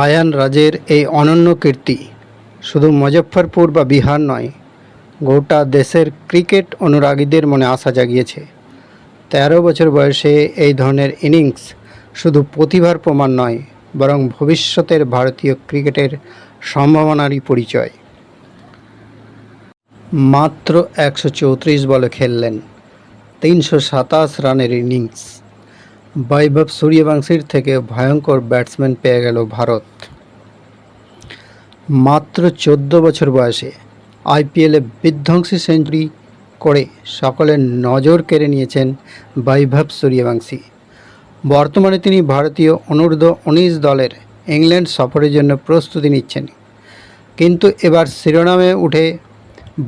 আয়ান রাজের এই অনন্য কীর্তি শুধু মুজফ্ফরপুর বা বিহার নয়, গোটা দেশের ক্রিকেট অনুরাগীদের মনে আশা জাগিয়েছে। তেরো বছর বয়সে এই ধরনের ইনিংস শুধু প্রতিভার প্রমাণ নয়, বরং ভবিষ্যতের ভারতীয় ক্রিকেটের সম্ভাবনারই পরিচয়। মাত্র একশো চৌত্রিশ বলে খেললেন, তিনশো সাতাশ রানের ইনিংস। বৈভব সূর্যবংশীর থেকে ভয়ঙ্কর ব্যাটসম্যান পেয়ে গেল ভারত। মাত্র চোদ্দ বছর বয়সে আইপিএলে বিধ্বংসী সেঞ্চুরি করে সকলের নজর কেড়ে নিয়েছেন বৈভব সূর্যবংশী। বর্তমানে তিনি ভারতীয় অনূর্ধ্ব উনিশ দলের ইংল্যান্ড সফরের জন্য প্রস্তুতি নিচ্ছেন। কিন্তু এবার শিরোনামে উঠে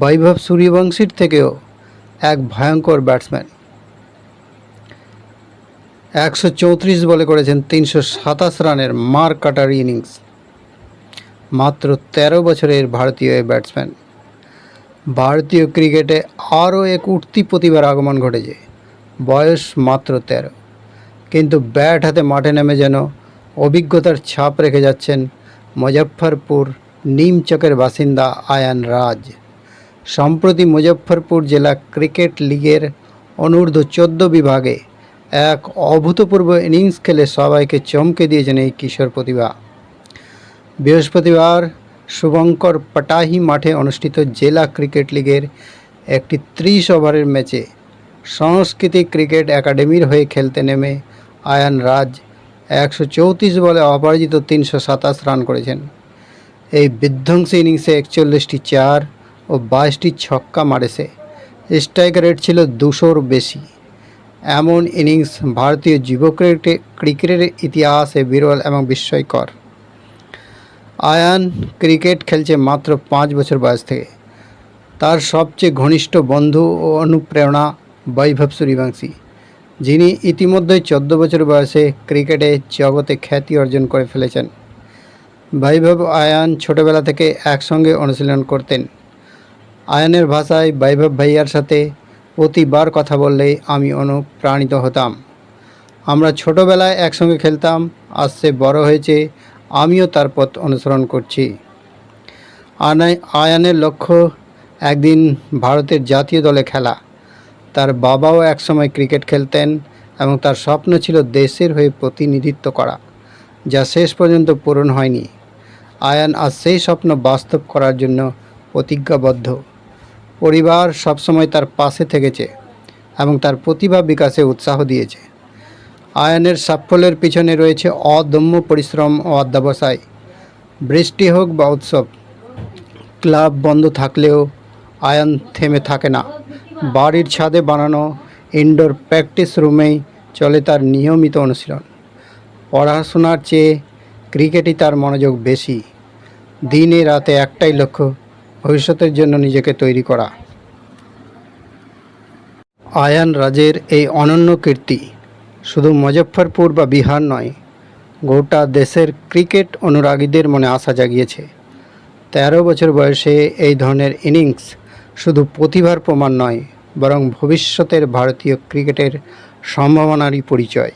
বৈভব সূর্যবংশীর থেকেও এক ভয়ঙ্কর ব্যাটসম্যান। একশো চৌত্রিশ বলে করেছেন তিনশো সাতাশ রানের মার কাটার ইনিংস। মাত্র তেরো বছরের ভারতীয় এই ব্যাটসম্যান। ভারতীয় ক্রিকেটে আরও এক উঠতি প্রতিভার আগমন ঘটেছে। বয়স মাত্র তেরো। কিন্তু ব্যাট হাতে মাঠে নেমে যেন অভিজ্ঞতার ছাপ রেখে যাচ্ছেন মুজফ্ফরপুর নিমচকের বাসিন্দা আয়ান রাজ। সম্প্রতি মুজফ্ফরপুর জেলা ক্রিকেট লিগের অনূর্ধ্ব চোদ্দ বিভাগে এক অভূতপূর্ব ইনিংস খেলে সবাইকে চমকে দিয়েছেন এই কিশোর প্রতিভা। বৃহস্পতিবার শুভঙ্কর পটাহি মাঠে অনুষ্ঠিত জেলা ক্রিকেট লিগের একটি ত্রিশ ওভারের ম্যাচে সংস্কৃতি ক্রিকেট একাডেমির হয়ে খেলতে নেমে আয়ান রাজ একশো চৌত্রিশ বলে অপরাজিত তিনশো সাতাশ রান করেছেন। এই বিধ্বংসী ইনিংসে একচল্লিশটি চার ও বাইশটি ছক্কা মারেছে। স্ট্রাইক রেট ছিল দুশোর বেশি। এমন ইনিংস ভারতীয় যুব ক্রিকেটে ক্রিকেটের ইতিহাসে বিরল এবং বিস্ময়কর। আয়ান ক্রিকেট খেলছে মাত্র পাঁচ বছর বয়স থেকে। তার সবচেয়ে ঘনিষ্ঠ বন্ধু ও অনুপ্রেরণা বৈভব সূর্যবংশী, যিনি ইতিমধ্যে চোদ্দ বছর বয়সে ক্রিকেটে জগতে খ্যাতি অর্জন করে ফেলেছেন। বৈভব আয়ান ছোটবেলা থেকে একসঙ্গে অনুশীলন করতেন। আয়ানের ভাষায় বৈভব ভাইয়ার সাথে প্রতিবার কথা বললেই আমি অনুপ্রাণিত হতাম। আমরা ছোটবেলায় একসঙ্গে খেলতাম, আজ সে বড় হয়েছে, আমিও তার পথ অনুসরণ করছি। আনাই, আয়ানের লক্ষ্য একদিন ভারতের জাতীয় দলে খেলা। তার বাবাও একসময় ক্রিকেট খেলতেন এবং তার স্বপ্ন ছিল দেশের হয়ে প্রতিনিধিত্ব করা, যা শেষ পর্যন্ত পূরণ হয়নি। আয়ান আজ সেই স্বপ্ন বাস্তব করার জন্য প্রতিজ্ঞাবদ্ধ। পরিবার সবসময় তার পাশে থেকেছে এবং তার প্রতিভা বিকাশে উৎসাহ দিয়েছে। আয়নের সাফল্যের পিছনে রয়েছে অদম্য পরিশ্রম ও অধ্যাবসায়। বৃষ্টি হোক বা উৎসব, ক্লাব বন্ধ থাকলেও আয়ন থেমে থাকে না। বাড়ির ছাদে বানানো ইনডোর প্র্যাকটিস রুমেই চলে তার নিয়মিত অনুশীলন। পড়াশোনার চেয়ে ক্রিকেটই তার মনোযোগ বেশি। দিনে রাতে একটাই লক্ষ্য ভবিষ্যতের জন্য নিজেকে তৈরি করা। আয়ান রাজের এই অনন্য কীর্তি শুধু মুজফ্ফরপুর বা বিহার নয়, গোটা দেশের ক্রিকেট অনুরাগীদের মনে আশা জাগিয়েছে। তেরো বছর বয়সে এই ধরনের ইনিংস শুধু প্রতিভার প্রমাণ নয়, বরং ভবিষ্যতের ভারতীয় ক্রিকেটের সম্ভাবনারই পরিচয়।